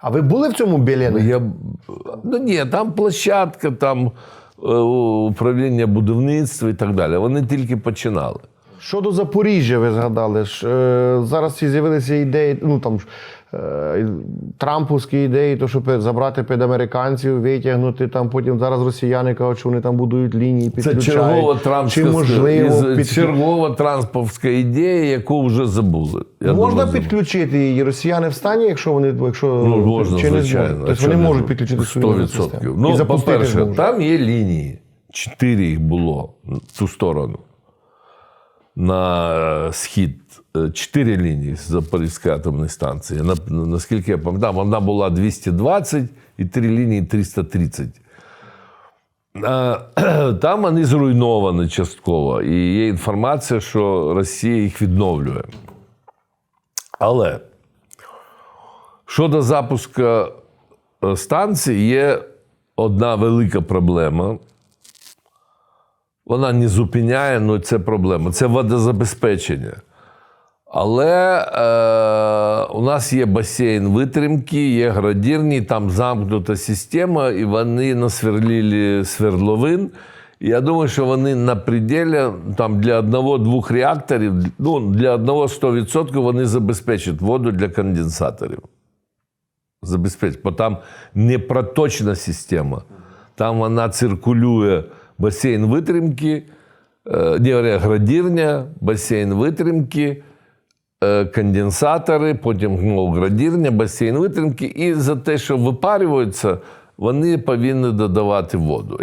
А ви були в цьому Білені? Я, ну ні, там площадка, там е, управління будівництва і так далі. Вони тільки починали. Щодо Запоріжжя, ви згадали ж. е, Зараз з'явилися ідеї, ну там е, трампівські ідеї, то щоб забрати під американців, витягнути там. Потім зараз росіяни кажуть, що вони там будують лінії, Це підключають. чергова Чи можливо під... чергова трамповська ідея, яку вже забули. Я можна думаю, підключити її? Росіяни в стані, якщо вони якщо Ну, можна, чи не звичайно. Тобто вони не можуть підключити свою 100%. систему. Ну, запустити по-перше, там є лінії. Чотири їх було в ту сторону. На е, схід. Е, Чотири лінії з Запорізької атомної станції. На- Наскільки я пам'ятаю, вона була 220 і три лінії 330. Е, Там вони зруйновані частково. І є інформація, що Росія їх відновлює. Але щодо запуску станції є одна велика проблема. Вона не зупиняє, але це проблема. Це водозабезпечення. Але е, у нас є басейн витримки, є градірні, там замкнута система, і вони насверлили свердловин. І я думаю, що вони на пределі там для одного-двох реакторів, ну, для одного 100% вони забезпечать воду для конденсаторів. Забезпечать, бо там не проточна система. Там вона циркулює басейн витримки, не говоря, градірня, басейн витримки, е, конденсатори, потім знову градірня, басейн витримки. І за те, що випарюються, вони повинні додавати воду.